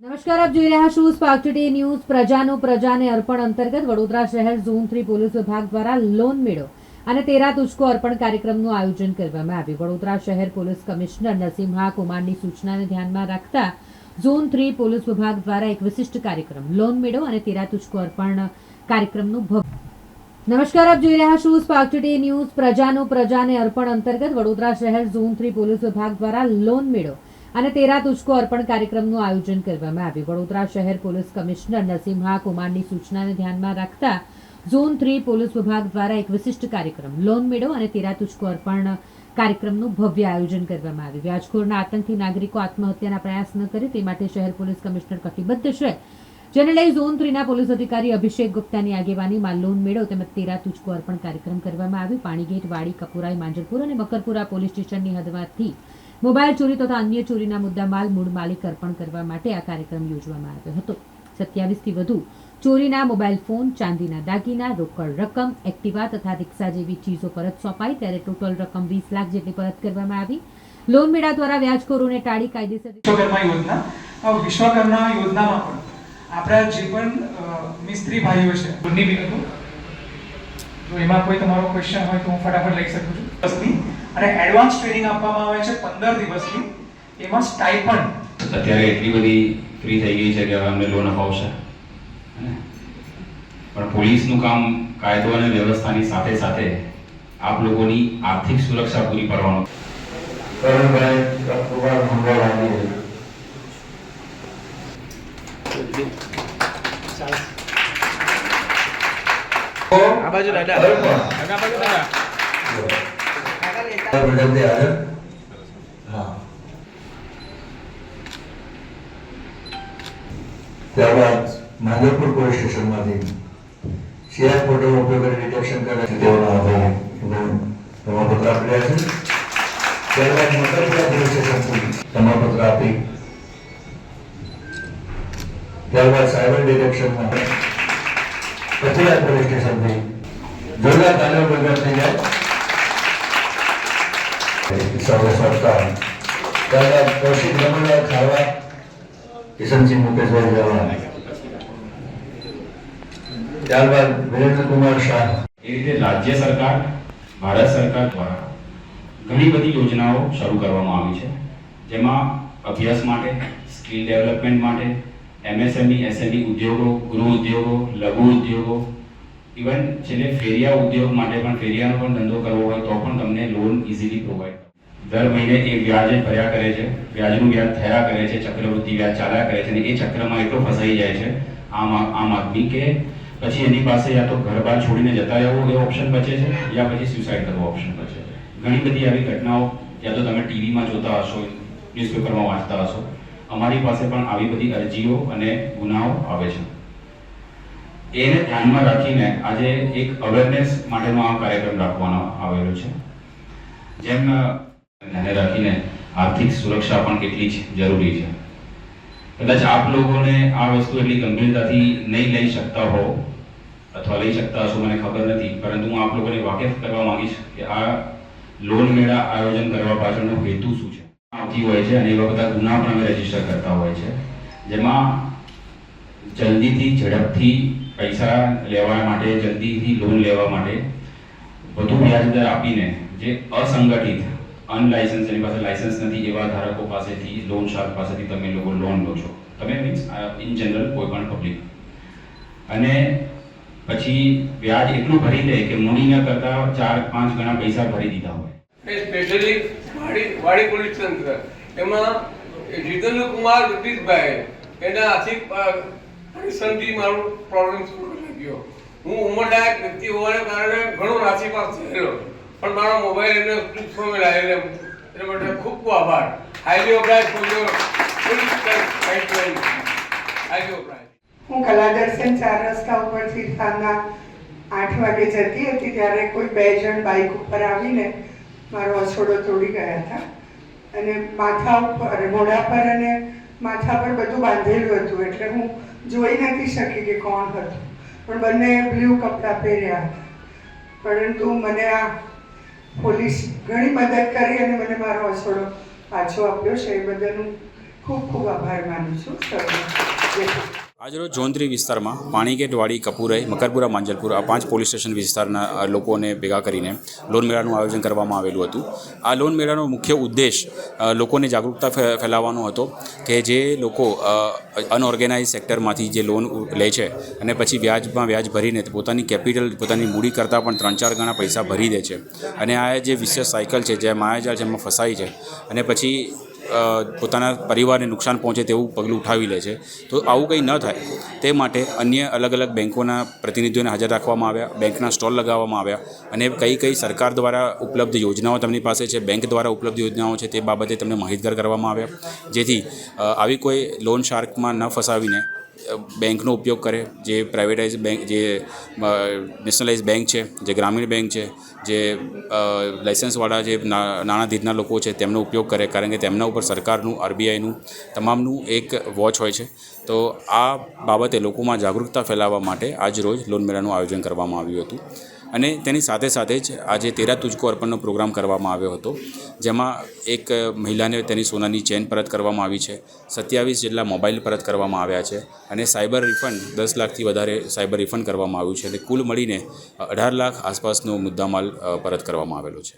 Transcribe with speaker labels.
Speaker 1: નમસ્કાર, આપ જોઈ રહ્યા છો સ્પાર્ક ટુડે ન્યૂઝ પ્રજાનું પ્રજાને અર્પણ અંતર્ગત વડોદરા શહેર ઝોન થ્રી પોલીસ વિભાગ દ્વારા લોન મેળો અને તેરા તુચકો અર્પણ કાર્યક્રમનું આયોજન કરવામાં આવ્યું. વડોદરા શહેર પોલીસ કમિશનર નરસિંહા કુમારની સૂચનાને ધ્યાનમાં રાખતા ઝોન થ્રી પોલીસ વિભાગ દ્વારા એક વિશિષ્ટ કાર્યક્રમ લોન મેળો અને તેરા તુચકો અર્પણ કાર્યક્રમનું ભવ્ય નમસ્કાર, આપ જોઈ રહ્યા છો સ્પાર્ક ટુડે ન્યૂઝ પ્રજાનું પ્રજાને અર્પણ અંતર્ગત વડોદરા શહેર ઝોન થ્રી પોલીસ વિભાગ દ્વારા લોન મેળો અને તેરા તુચકો અર્પણ કાર્યક્રમનું આયોજન કરવામાં આવ્યું. વડોદરા શહેર પોલીસ કમિશનર નરસિંહા કુમારની સૂચનાને ધ્યાનમાં રાખતા ઝોન થ્રી પોલીસ વિભાગ દ્વારા એક વિશિષ્ટ કાર્યક્રમ, લોન મેળો અને તેરા તુચકો અર્પણ કાર્યક્રમનું ભવ્ય આયોજન કરવામાં આવ્યું. વ્યાજખોરના આતંકથી નાગરિકો આત્મહત્યાના પ્રયાસ ન કરે તે માટે શહેર પોલીસ કમિશનર કટિબદ્ધ છે. જેને લઈ ઝોન થ્રીના પોલીસ અધિકારી અભિષેક ગુપ્તાની આગેવાનીમાં લોન મેળો તેમજ તેરા તુચકો અર્પણ કાર્યક્રમ કરવામાં આવ્યું. પાણીગેટ, વાડી, કપુરાઈ, માંજરપુર અને મકરપુરા પોલીસ સ્ટેશનની હદમાંથી મોબાઈલ ચોરી તથા અન્ય ચોરીના મુદ્દા માલ મૂળ માલિક અર્પણ કરવા માટે આ કાર્યક્રમ યોજવામાં આવ્યો હતો. સત્યાવીસથી વધુ ચોરીના મોબાઈલ ફોન, ચાંદીના દાગીના, રોકડ રકમ, એક્ટિવા તથા રિક્ષા જેવી ચીજો પરત સોંપાઈ ત્યારે ટોટલ રકમ વીસ લાખ જેટલી પરત કરવામાં આવી. લોન મેળા દ્વારા વ્યાજખોરોને ટાળી કાયદેસર
Speaker 2: વિશ્વકર્મા યોજના. વિશ્વકર્મા યોજનામાં પણ આપણા જે પણ મિસ્ત્રી ભાઈઓ છે એમની વિગતો જો એમાં કોઈ તમારો ક્વેશ્ચન હોય તો હું ફટાફટ લઈ શકું છું. અને એડવાન્સ ટ્રેનિંગ આપવામાં આવે છે પંદર દિવસની. એમાં સ્ટાઇપન્ડ
Speaker 3: અત્યારે એટલી બધી ફ્રી થઈ ગઈ છે કે હવે અમને લોન અપાવશે. પણ પોલીસનું કામ કાયદો અને વ્યવસ્થાની સાથે સાથે આપ લોકોની આર્થિક સુરક્ષા પૂરી પાડવાનું.
Speaker 4: કરણભાઈ
Speaker 5: આ બાજુ દાદા. દાદા બાજુ દાદા.
Speaker 4: પ્રજાપતિ હાજર હા ત્યારબાદ માંજરપુર પોલીસ સ્ટેશનમાંથી સીઆર પોર્ટલ ઉપયોગ કરી ડિટેક્શન કરે છે તેઓના આધારે એમનું પ્રમાણપત્ર આપી રહ્યા છે ત્યારબાદ મકરપુરા પોલીસ સ્ટેશનથી પ્રમાણપત્ર આપી ત્યારબાદ સાયબર ડિટેક્શનમાં કચેરા પોલીસ સ્ટેશનથી જોરદાર તાલીમ વગર થઈ જાય
Speaker 3: રાજ્ય સરકાર, ભારત સરકાર દ્વારા ઘણી બધી યોજનાઓ શરૂ કરવામાં આવી છે. જેમાં અભ્યાસ માટે, સ્કિલ ડેવલપમેન્ટ માટે, એમએસએમઈ, એસએમઈ ઉદ્યોગો, ગૃહ ઉદ્યોગો, લઘુ ઉદ્યોગો, ઇવન છેલ્લે ફેરિયા ઉદ્યોગ માટે પણ, ફેરિયાનો પણ ધંધો કરવો હોય તો લોન ઇઝીલી પ્રોવાઈડ દર મહિને એ વ્યાજ ભર્યા કરે છે, વ્યાજનું વ્યાજ થયા કરે છે ચક્રવૃદ્ધિ વ્યાજ ચાલ્યા કરે છે અને એ ચક્રમાં એટલો ફસાઈ જાય છે આમ આમ આદમી કે પછી એની પાસે યા તો ઘર બહાર છોડીને જતા રહેવું એ ઓપ્શન બચે છે યા પછી સ્યુસાઇડ કરવો ઓપ્શન બચે છે. ઘણી બધી આવી ઘટનાઓ યા તો તમે ટીવીમાં જોતા હશો ન્યૂઝપેપરમાં વાંચતા હશો. અમારી પાસે પણ આવી બધી અરજીઓ અને ગુનાઓ આવે છે. એને ધ્યાનમાં રાખીને આજે એક અવેરનેસ માટેનો આ કાર્યક્રમ રાખવાનો આવેલો છે. જેમ અ, ધ્યાને રાખીને આર્થિક સુરક્ષા પણ કેટલી જરૂરી છે. કદાચ આપ લોકોને આ વસ્તુ એટલી ગંભીરતાથી નહીં લઈ શકતા હો અથવા લઈ શકતા હશો મને ખબર નથી પરંતુ હું આપ લોકોને વાકેફ કરવા માંગીશ કે આ લોન મેળા આયોજન કરવા પાછળનો હેતુ શું છે. આવતી હોય છે અને એવા બધા ગુના પણ અમે રજિસ્ટર કરતા હોય છે. જેમાં જલ્દીથી ઝડપથી પૈસા લેવા માટે જલ્દીથી લોન લેવા માટે વધુ વ્યાજદર આપીને જે અસંગઠિત અનલાયસન્સ એની પાસે લાયસન્સ નથી એવા ધારકો પાસેથી લોન શાર્ક પાસેથી તમે લોકો લોન લો છો. તમે મીન્સ ઇન જનરલ કોઈ પણ પબ્લિક અને પછી વ્યાજ એટલું ભરી દે કે મૂડીના કરતા ચાર, પાંચ ગણા પૈસા ભરી દીધા હોય.
Speaker 6: સ્પેશિયલી વાડી વાડી પોલીસ તંત્ર. એમાં જીતેન્દ્ર કુમાર જગદીશભાઈ, એના આર્થિક સંધિ મારો પ્રોબ્લેમ શરૂ લાગ્યો હું ઉંમરલાયક વ્યક્તિ હોવાને કારણે ઘણો નાસીપાસ થયેલો. પણ મારો મોબાઈલ એમને ટૂંકમાં લાવેલો એટલે માટે ખૂબ ખૂબ આભાર. Highly obliged for your full guideline highly obliged
Speaker 7: હું કલાદર્શન ચાર રસ્તા ઉપરથી સાંજના આઠ વાગે જતી હતી ત્યારે કોઈ બે જણ બાઇક ઉપર આવીને મારો અછોડો તોડી ગયા હતા. અને માથા ઉપર, મોઢા પર અને માથા પર બધું બાંધેલું હતું. એટલે હું જોઈ નથી શકી કે કોણ હતું. પણ બંને બ્લુ કપડાં પહેર્યા. પરંતુ મને આ પોલીસ ઘણી મદદ કરી અને મને મારો રસોડો પાછો આપ્યો છે. એ બદલ હું ખૂબ ખૂબ આભાર માનું છું. શ્રી
Speaker 3: આજરોજ જોંત્રી વિસ્તારમાં પાણીગેટવાડી કપૂરાઈ, મકરપુરા, માંજલપુર આ પાંચ પોલીસ સ્ટેશન વિસ્તારના લોકોને ભેગા કરીને લોન મેળાનું આયોજન કરવામાં આવેલું હતું. આ લોન મેળાનો મુખ્ય ઉદ્દેશ લોકોને જાગૃતતા ફેલાવવાનો હતો કે જે લોકો અનઓર્ગેનાઇઝ સેક્ટરમાંથી જે લોન લે છે અને પછી વ્યાજમાં વ્યાજ ભરીને પોતાની કેપિટલ, પોતાની મૂડી કરતાં પણ ત્રણ ચાર ગણા પૈસા ભરી દે છે. અને આ જે વિશેષ સાયકલ છે, જે માયાજાળ એમાં ફસાય છે અને પછી પોતાના પરિવારને નુકસાન પહોંચે તેવું પગલું ઉઠાવી લે છે. તો આવું કંઈ ન થાય. તે માટે અન્ય અલગ અલગ બેન્કોના પ્રતિનિધિઓને હાજર રાખવામાં આવ્યા, બેંકના સ્ટોલ લગાવવામાં આવ્યા અને કઈ કઈ સરકાર દ્વારા ઉપલબ્ધ યોજનાઓ તેમની પાસે છે, બેંક દ્વારા ઉપલબ્ધ યોજનાઓ છે તે બાબતે તેમને માહિતગાર કરવામાં આવ્યા. જેથી આવી કોઈ લોન શાર્કમાં ન ફસાવીને બેંકનો ઉપયોગ કરે, જે પ્રાઇવેટાઇઝ બેંક જે નેશનલાઇઝ બેંક છે, જે ગ્રામીણ બેંક છે, જે લાઇસન્સવાળા જે ના- નાણાં ધીરના લોકો છે, તેમનો ઉપયોગ કરે, કારણ કે તેમના ઉપર સરકારનું આરબીઆઈનું તમામનું એક વોચ હોય છે. તો આ બાબતે લોકોમાં જાગૃતતા ફેલાવવા માટે આજ રોજ લોન મેળાનું આયોજન કરવામાં આવ્યું હતું. અને તેની સાથે સાથે જ આજે તેરા તુજકો અર્પણનો પ્રોગ્રામ કરવામાં આવ્યો હતો. જેમાં એક મહિલાને તેની સોનાની ચેન પરત કરવામાં આવી છે. સત્યાવીસ જેટલા મોબાઈલ પરત કરવામાં આવ્યા છે અને સાયબર રિફંડ દસ લાખથી વધારે સાયબર રિફંડ કરવામાં આવ્યું છે. એટલે કુલ મળીને અઢાર લાખ આસપાસનો મુદ્દામાલ પરત કરવામાં આવેલો છે.